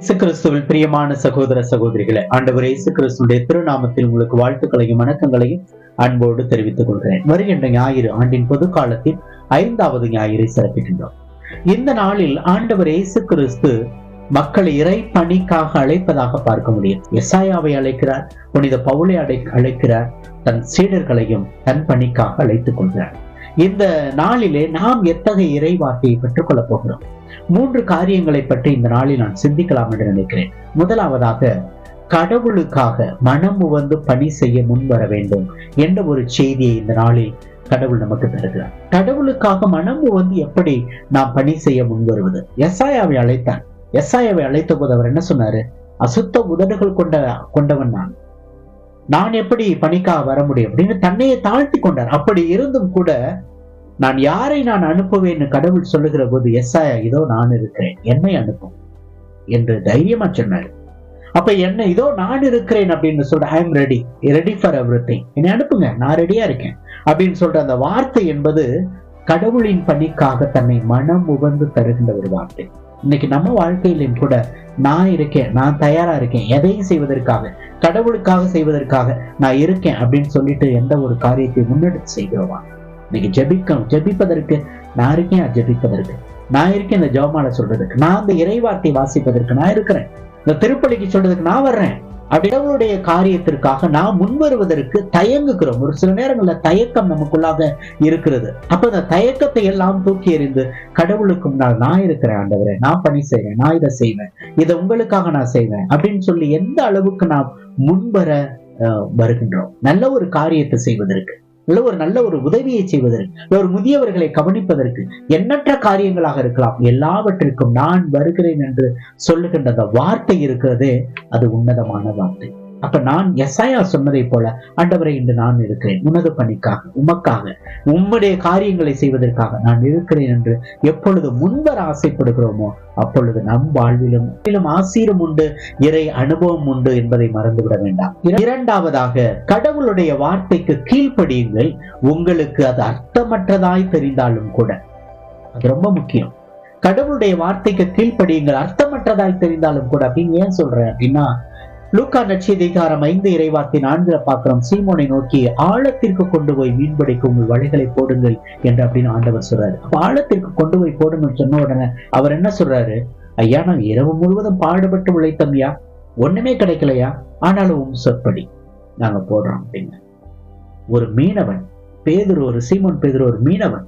கிறிஸ்துவில் பிரியமான சகோதர சகோதரிகளை ஆண்டவர் இயேசு கிறிஸ்துடைய திருநாமத்தில் உங்களுக்கு வாழ்த்துக்களையும் வணக்கங்களையும் அன்போடு தெரிவித்துக் கொள்கிறேன். வருகின்ற ஞாயிறு ஆண்டின் பொது காலத்தில் ஐந்தாவது ஞாயிறை சிறப்பிக்கின்றோம். இந்த நாளில் ஆண்டவர் இயேசு கிறிஸ்து மக்களை இறை பணிக்காக அழைப்பதாக பார்க்க முடியும். எசாயாவை அழைக்கிறார் புனித பவுளை அடை அழைக்கிறார் தன் சீடர்களையும் தன் பணிக்காக அழைத்துக் கொள்கிறார். இந்த நாளிலே நாம் எத்தகைய இறை பெற்றுக்கொள்ளப் போகிறோம்? மூன்று காரியங்களை பற்றி இந்த நாளில் நான் சிந்திக்கலாம் என்று நினைக்கிறேன். முதலாவதாக கடவுளுக்காக மனம் உவந்து பணி செய்ய முன்வர வேண்டும் என்ற ஒரு செய்தியை இந்த நாளில் கடவுள் நமக்கு தருகிறார். கடவுளுக்காக மனம் உவந்து எப்படி நாம் பணி செய்ய முன்வருவது எஸ்ஆயாவை அழைத்தான். எஸ்ஆயாவை அழைத்த போது அவர் என்ன சொன்னாரு? அசுத்த உதடுகள் கொண்ட கொண்டவன் நான். நான் எப்படி பணிக்காக வர முடியும்? அப்படின்னு தன்னையை தாழ்த்தி கொண்டார். அப்படி இருந்தும் கூட நான் யாரை நான் அனுப்புவேன்னு கடவுள் சொல்லுகிற போது எஸ்ஆயா இதோ நான் இருக்கிறேன். என்னை அனுப்பும் என்று தைரியமா சொன்னாரு. அப்ப என்ன இதோ நான் இருக்கிறேன் அப்படின்னு சொல்ற I am ready ready for everything என்னை அனுப்புங்க நான் ரெடியா இருக்கேன். அப்படின்னு சொல்ற அந்த வார்த்தை என்பது கடவுளின் பணிக்காக தன்னை மனம் உகந்து தருகின்ற ஒரு வார்த்தை. இன்னைக்கு நம்ம வாழ்க்கையிலும் கூட நான் இருக்கேன் நான் தயாரா இருக்கேன். எதையும் செய்வதற்காக கடவுளுக்காக செய்வதற்காக நான் இருக்கேன் அப்படின்னு சொல்லிட்டு எந்த ஒரு காரியத்தை முன்னெடுத்து செய்கிறோமா? நீங்க ஜபிக்கணும். ஜபிப்பதற்கு நான் இருக்கேன் ஜெபிப்பதற்கு. நான் இருக்கேன் இந்த ஜெபமால சொல்றதுக்கு. நான் அந்த இறைவார்த்தை வாசிப்பதற்கு நான் இருக்கிறேன். இந்த திருப்பலிக்கு சொல்றதுக்கு நான் வர்றேன். அப்படியவருடைய காரியத்திற்காக நான் முன்வருவதற்கு தயங்குகிறோம். ஒரு சில நேரங்கள்ல தயக்கம் நமக்குள்ளாக இருக்கிறது. அப்ப அந்த தயக்கத்தை எல்லாம் தூக்கி எறிந்து கடவுளுக்கு முன்னால் நான் இருக்கிறேன் ஆண்டவரே. நான் பணி செய்வேன் நான் இதை செய்வேன். இதை உங்களுக்காக நான் செய்வேன் அப்படின்னு சொல்லி எந்த அளவுக்கு நாம் முன்வர அஹ், வருகின்றோம். நல்ல ஒரு காரியத்தை செய்வதற்கு. நல்ல ஒரு நல்ல ஒரு உதவியை செய்வதற்கு இல்ல ஒரு முதியவர்களை கவனிப்பதற்கு எண்ணற்ற காரியங்களாக இருக்கலாம். எல்லாவற்றிற்கும் நான் வருகிறேன் என்று சொல்லுகின்ற அந்த வார்த்தை இருக்கிறதே அது உன்னதமான வார்த்தை. அப்ப நான் எஸ்ஐயா சொன்னதை போல ஆண்டவரை இன்று நான் இருக்கிறேன். உனது பணிக்காக உமக்காக உம்முடைய காரியங்களை செய்வதற்காக நான் இருக்கிறேன் என்று எப்பொழுது முன்வர ஆசைப்படுகிறோமோ அப்பொழுது நம் வாழ்விலும் ஆசீரும் உண்டு இறை அனுபவம் உண்டு என்பதை மறந்துவிட வேண்டாம். இரண்டாவதாக கடவுளுடைய வார்த்தைக்கு கீழ்ப்படியுங்கள். உங்களுக்கு அது அர்த்தமற்றதாய் தெரிந்தாலும் கூட. அது ரொம்ப முக்கியம். கடவுளுடைய வார்த்தைக்கு கீழ்ப்படியுங்கள் அர்த்தமற்றதாய் தெரிந்தாலும் கூட. அப்படின்னு ஏன் சொல்றேன் அப்படின்னா லூக்கா நட்சதிகாரம் ஐந்து இறைவாக்கி நான்குல பார்க்கிறோம் சீமோனை நோக்கி ஆழத்திற்கு கொண்டு போய் மீன்பிடிக்க உங்கள் வலைகளை போடுங்கள் என்று அப்படின்னு ஆண்டவர் சொல்றாரு. ஆழத்திற்கு கொண்டு போய் போடுங்கன்னு சொன்ன உடனே அவர் என்ன சொல்றாரு? ஐயா நான் இரவு முழுவதும் பாடுபட்டு உழைத்தம்யா ஒண்ணுமே கிடைக்கலையா? ஆனாலும் உம் சொற்படி. நாங்க போடுறோம் அப்படின்னு. ஒரு மீனவன் பேதுரு ஒரு சீமோன் பேதுரு ஒரு மீனவன்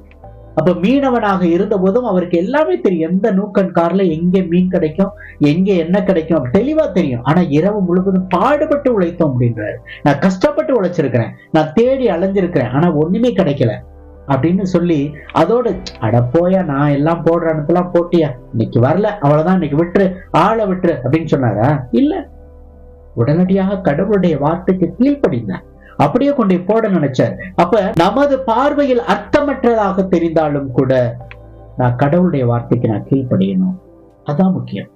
அப்ப மீனவனாக இருந்த போதும் அவருக்கு எல்லாமே தெரியும். எந்த நூக்கன் கார்ல எங்க மீன் கிடைக்கும் எங்க என்ன கிடைக்கும் தெளிவா தெரியும். ஆனா இரவு முழுவதும் பாடுபட்டு உழைத்தோம் அப்படின்றாரு. நான் கஷ்டப்பட்டு உழைச்சிருக்கிறேன். நான் தேடி அலைஞ்சிருக்கிறேன். ஆனா ஒண்ணுமே கிடைக்கல அப்படின்னு சொல்லி அதோட அட போயா நான் எல்லாம் போடுற அனுப்பெல்லாம் போட்டியா? இன்னைக்கு வரல. அவ்வளவுதான் இன்னைக்கு விட்டுரு. ஆளை விட்டுரு. அப்படின்னு சொன்னாரா? இல்ல. உடனடியாக கடவுளுடைய வார்த்தைக்கு கீழ்ப்படிந்தேன் அப்படியே கொண்டு போட நினைச்சார் அப்ப நமது பார்வையில் அர்த்தமற்றதாக தெரிந்தாலும் கூட நான் கடவுளுடைய வார்த்தைக்கு நான் கீழ்ப்படையணும். அதான் முக்கியம்.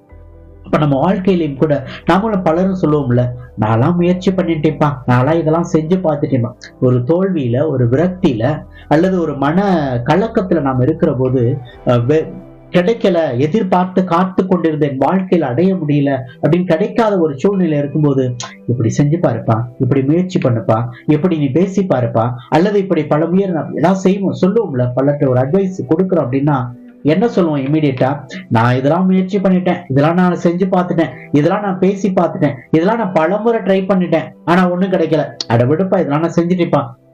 இப்ப நம்ம வாழ்க்கையிலையும் கூட நாமளும் பலரும் சொல்லுவோம்ல நான்லாம் முயற்சி பண்ணிட்டேப்பா நான்லாம் இதெல்லாம் செஞ்சு பார்த்துட்டேப்பா ஒரு தோல்வியில ஒரு விரக்தியில அல்லது ஒரு மன கலக்கத்துல நாம் இருக்கிற போது அஹ், வெ- கிடைக்கல எதிர்பார்த்து காத்து கொண்டிருந்த என் வாழ்க்கையில அடைய முடியல அப்படின்னு கிடைக்காத ஒரு சூழ்நிலை இருக்கும்போது இப்படி செஞ்சு பாருப்பா இப்படி முயற்சி பண்ணுப்பா எப்படி நீ பேசி பாருப்பா அல்லது இப்படி பல முயற்சி நம்ம ஏதாவது செய்வோம் சொல்லுவோம்ல பலர்கிட்ட ஒரு அட்வைஸ் கொடுக்குறோம் அப்படின்னா என்ன சொல்லுவோம் இமீடியட்டா நான் இதெல்லாம் முயற்சி பண்ணிட்டேன் இதெல்லாம் நான் செஞ்சு பார்த்துட்டேன் இதெல்லாம் நான் பேசி பார்த்துட்டேன் இதெல்லாம் நான் பலமுறை ட்ரை பண்ணிட்டேன் ஆனா ஒண்ணும் கிடைக்கல. அட விடுப்பா இதெல்லாம் நான் செஞ்சுட்டு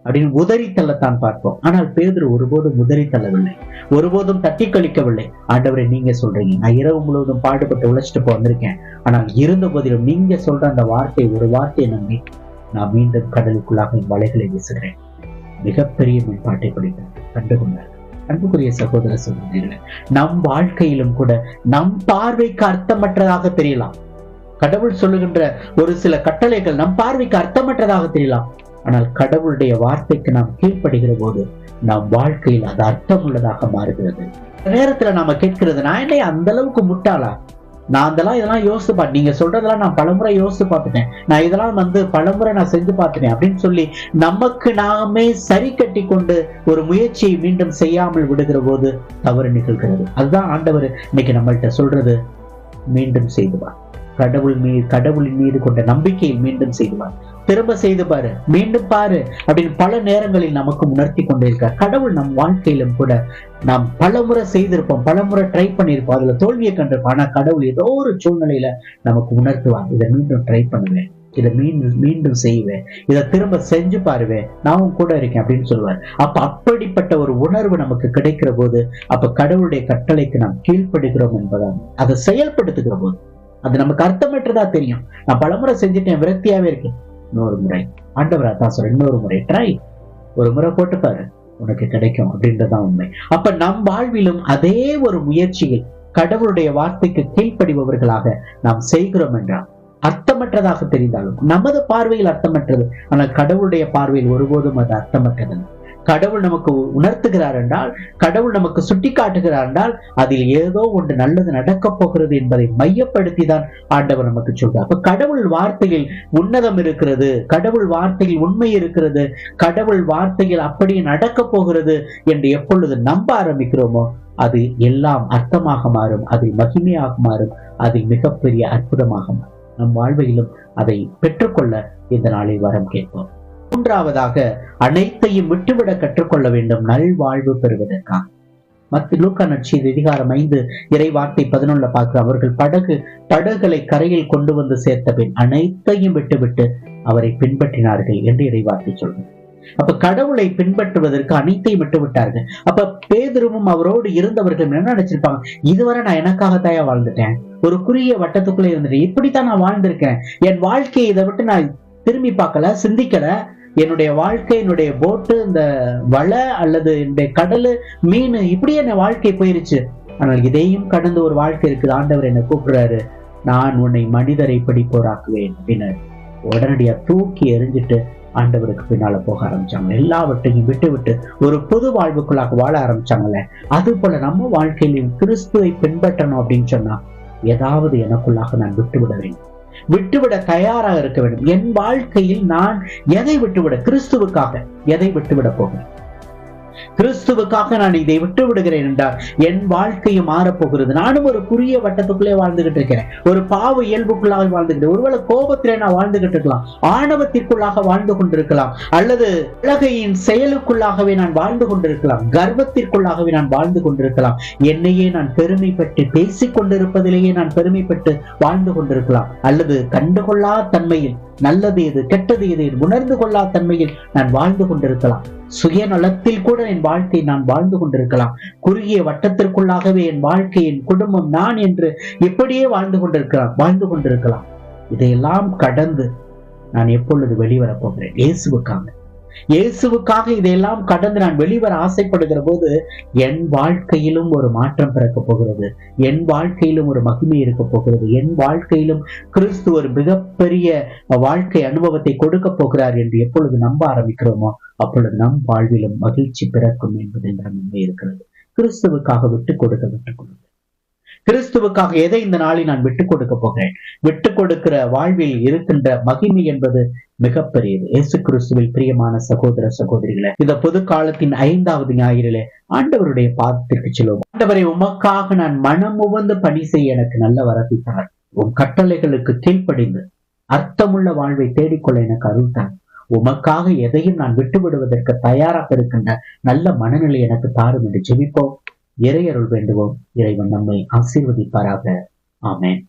அப்படின்னு உதறி தள்ளத்தான் பார்ப்போம். ஆனால் பேதர் ஒருபோதும் உதறி தள்ளவில்லை ஒருபோதும் தட்டி கழிக்கவில்லை ஆண்டவரை நீங்க சொல்றீங்க. நான் இரவு முழுவதும் பாடுபட்டு உழைச்சிட்டு போ வந்திருக்கேன். ஆனால் இருந்த போதிலும் நீங்க சொல்ற அந்த வார்த்தை ஒரு வார்த்தையை நம்பி நான் மீண்டும் கடலுக்குள்ளாக என் வலைகளை வீசுகிறேன். மிகப்பெரிய மேம்பாட்டை படித்தேன் கண்டுகொண்டார் அன்புக்குரிய சகோதர சகோதரிகளே நம் வாழ்க்கையிலும் கூட நம் பார்வைக்கு அர்த்தமற்றதாக தெரியலாம். கடவுள் சொல்லுகின்ற ஒரு சில கட்டளைகள் நம் பார்வைக்கு அர்த்தமற்றதாக தெரியலாம். ஆனால் கடவுளுடைய வார்த்தைக்கு நாம் கீழ்ப்படுகிற போது நம் வாழ்க்கையில் அது அர்த்தம் உள்ளதாக மாறுகிறது. நேரத்துல நாம கேட்கிறது நான் என்ன அந்த அளவுக்கு முட்டாளா? நான் அதெல்லாம் இதெல்லாம் யோசிச்சு பார்த்து நீங்க சொல்றதெல்லாம் நான் பலமுறை யோசிச்சு பார்த்துட்டேன். நான் இதெல்லாம் வந்து பலமுறை நான் செஞ்சு பார்த்துட்டேன் அப்படின்னு சொல்லி நமக்கு நாமே சரி கட்டி கொண்டு ஒரு முயற்சியை மீண்டும் செய்யாமல் விடுகிற போது தவறு நிகழ்கிறது. அதுதான் ஆண்டவர் இன்னைக்கு நம்மள்கிட்ட சொல்றது. மீண்டும் செய்துவார் கடவுள் மீது கடவுளின் மீது கொண்ட நம்பிக்கையை மீண்டும் செய்துவார் திரும்ப செய்து பாரு. மீண்டும் பாரு. அப்படின்னு பல நேரங்களில் நமக்கு உணர்த்தி கொண்டிருக்கார் கடவுள் நம் வாழ்க்கையிலும் கூட நாம் பல முறை செய்திருப்போம். பல முறை ட்ரை பண்ணியிருப்போம். அதுல தோல்வியை கண்டிருப்போம். ஆனா கடவுள் ஏதோ ஒரு சூழ்நிலையில நமக்கு உணர்த்துவார். இதை மீண்டும் ட்ரை பண்ணுவேன். இதை மீண்டும் மீண்டும் செய்வேன். இதை திரும்ப செஞ்சு பாருவேன் நான் கூட இருக்கேன் அப்படின்னு சொல்லுவார். அப்ப அப்படிப்பட்ட ஒரு உணர்வு நமக்கு கிடைக்கிற போது அப்ப கடவுளுடைய கட்டளைக்கு நாம் கீழ்ப்படுகிறோம் என்பதான் அதை செயல்படுத்துகிற போது அது நமக்கு அர்த்தமற்றதா தெரியும். நான் பலமுறை செஞ்சுட்டேன் விரக்தியாவே இருக்கேன் இன்னொரு முறை. ஆண்டவர் அதான் சொல்ற இன்னொரு முறை. ட்ரை ஒரு முறை போட்டு பாரு. உனக்கு கிடைக்கும் அப்படின்றதான் உண்மை. அப்ப நம் வாழ்விலும் அதே ஒரு முயற்சியில் கடவுளுடைய வார்த்தைக்கு கீழ்ப்படிபவர்களாக நாம் செய்கிறோம் என்றால் அர்த்தமற்றதாக தெரிந்தாலும் நமது பார்வையில் அர்த்தமற்றது ஆனால் கடவுளுடைய பார்வையில் ஒருபோதும் அது அர்த்தமற்றது கடவுள் நமக்கு உணர்த்துகிறார் என்றால் கடவுள் நமக்கு சுட்டி காட்டுகிறார் என்றால் அதில் ஏதோ ஒன்று நல்லது நடக்கப் போகிறது என்பதை மையப்படுத்தி தான் ஆண்டவர் நமக்கு சொல்றார். அப்ப கடவுள் வார்த்தையில் உன்னதம் இருக்கிறது கடவுள் வார்த்தையில் உண்மை இருக்கிறது கடவுள் வார்த்தையில் அப்படியே நடக்கப் போகிறது என்று எப்பொழுது நம்ப ஆரம்பிக்கிறோமோ அது எல்லாம் அர்த்தமாக மாறும் அதில் மகிமையாக மாறும் அதில் மிகப்பெரிய அற்புதமாக மாறும். நம் வாழ்வையிலும் அதை பெற்றுக்கொள்ள இந்த நாளில் வரம் கேட்போம். மூன்றாவதாக அனைத்தையும் விட்டுவிட கற்றுக்கொள்ள வேண்டும். நல்வாழ்வு பெறுவதற்காக. மத்திய லூக்கா நட்சியது அதிகாரம் ஐந்து இறைவார்த்தை பதினொன்னுல பார்க்கிற அவர்கள் படகு படகுகளை கரையில் கொண்டு வந்து சேர்த்த பின் அனைத்தையும் விட்டுவிட்டு அவரை பின்பற்றினார்கள் என்று இறைவார்த்தை வார்த்தை அப்ப கடவுளை பின்பற்றுவதற்கு அனைத்தையும் விட்டு விட்டார்கள் அப்ப பேதுருவும் அவரோடு இருந்தவர்கள் என்ன நினைச்சிருப்பாங்க? இதுவரை நான் எனக்காக தாயா வாழ்ந்துட்டேன்? ஒரு குறுகிய வட்டத்துக்குள்ளே இருந்துட்டேன். இப்படித்தான் நான் வாழ்ந்திருக்கேன் என் வாழ்க்கையை இதை விட்டு நான் திரும்பி பார்க்கல சிந்திக்கல. என்னுடைய வாழ்க்கை என்னுடைய போட்டு இந்த வலை அல்லது என்னுடைய கடலு மீன் இப்படியே என் வாழ்க்கை போயிருச்சு. ஆனால் இதையும் கடந்து ஒரு வாழ்க்கை இருக்குது. ஆண்டவர் என்னை கூப்பிடுறாரு. நான் உன்னை மனிதரை படிப்போராக்குவேன் அப்படின்னு உடனடியா தூக்கி எறிஞ்சிட்டு ஆண்டவருக்கு பின்னால போக ஆரம்பிச்சாங்க. எல்லாவற்றையும் விட்டு விட்டு ஒரு புது வாழ்வுக்குள்ளாக வாழ ஆரம்பிச்சாங்கல்ல. அது போல நம்ம வாழ்க்கையிலும் கிறிஸ்துவை பின்பற்றணும் அப்படின்னு சொன்னா ஏதாவது எனக்குள்ளாக நான் விட்டு விட வேண்டும். விட்டுவிட தயாராக இருக்க வேண்டும். என் வாழ்க்கையில் நான் எதை விட்டுவிட கிறிஸ்துவுக்காக எதை விட்டுவிட போகிறேன்? கிறிஸ்துவுக்காக நான் இதை விட்டு விடுகிறேன் என்றால் என் வாழ்க்கையும் மாறப்போகிறது. நானும் ஒரு குறுகிய வட்டத்துக்குள்ளே வாழ்ந்துகிட்டு இருக்கிறேன். ஒரு பாவ இயல்புக்குள்ளாக வாழ்ந்துகிட்டு ஒருவேளை கோபத்திலே நான் வாழ்ந்துகிட்டு இருக்கலாம் ஆணவத்திற்குள்ளாக வாழ்ந்து கொண்டிருக்கலாம் அல்லது உலகையின் செயலுக்குள்ளாகவே நான் வாழ்ந்து கொண்டிருக்கலாம் கர்வத்திற்குள்ளாகவே நான் வாழ்ந்து கொண்டிருக்கலாம். என்னையே நான் பெருமைப்பட்டு பேசிக் கொண்டிருப்பதிலேயே நான் பெருமைப்பட்டு வாழ்ந்து கொண்டிருக்கலாம் அல்லது கண்டுகொள்ளா தன்மையில் நல்லது எது கெட்டது எது உணர்ந்து கொள்ளா தன்மையில் நான் வாழ்ந்து கொண்டிருக்கலாம். சுயநலத்தில் கூட என் வாழ்க்கை நான் வாழ்ந்து கொண்டிருக்கலாம். குறுகிய வட்டத்திற்குள்ளாகவே என் வாழ்க்கை என் குடும்பம் நான் என்று எப்படியே வாழ்ந்து கொண்டிருக்கலாம் வாழ்ந்து கொண்டிருக்கலாம். இதையெல்லாம் கடந்து நான் எப்பொழுது வெளிவரப் போகிறேன்? இயேசுக்காக இயேசுவுக்காக இதையெல்லாம் கடந்து நான் வெளிவர ஆசைப்படுகிற போது என் வாழ்க்கையிலும் ஒரு மாற்றம் பிறக்க போகிறது. என் வாழ்க்கையிலும் ஒரு மகிமை இருக்க போகிறது. என் வாழ்க்கையிலும் கிறிஸ்து ஒரு மிகப்பெரிய வாழ்க்கை அனுபவத்தை கொடுக்க போகிறார் என்று எப்பொழுது நம்ப ஆரம்பிக்கிறோமோ அப்பொழுது நம் வாழ்விலும் மகிழ்ச்சி பிறக்கும் என்பது என்ற நன்மை இருக்கிறது. கிறிஸ்துவுக்காக விட்டு கொடுக்க விட்டுக் கொடுக்க கிறிஸ்துவுக்காக எதை இந்த நாளில் நான் விட்டுக் கொடுக்க போகிறேன்? விட்டுக் கொடுக்கிற வாழ்வில் இருக்கின்ற மகிமை என்பது மிகப்பெரியது. இயேசு கிறிஸ்துவில் பிரியமான சகோதர சகோதரிகளே இந்த பொது காலத்தின் ஐந்தாவது ஞாயிறிலே ஆண்டவருடைய பாதத்திற்கு செல்வோம். ஆண்டவரை உமக்காக நான் மனம் உவந்து பணி செய்ய எனக்கு நல்ல வரப்பித்தார் உன் கட்டளைகளுக்கு கீழ்ப்படிந்து அர்த்தமுள்ள வாழ்வை தேடிக்கொள்ள எனக்கு அருள்தான் உமக்காக எதையும் நான் விட்டு விடுவதற்கு தயாராக இருக்கின்ற நல்ல மனநிலை எனக்கு தாரும் என்று ஜெபிப்போம். இறையருள் வேண்டுவோம். இறைவன் நம்மை ஆசீர்வதிப்பாராக. ஆமேன்.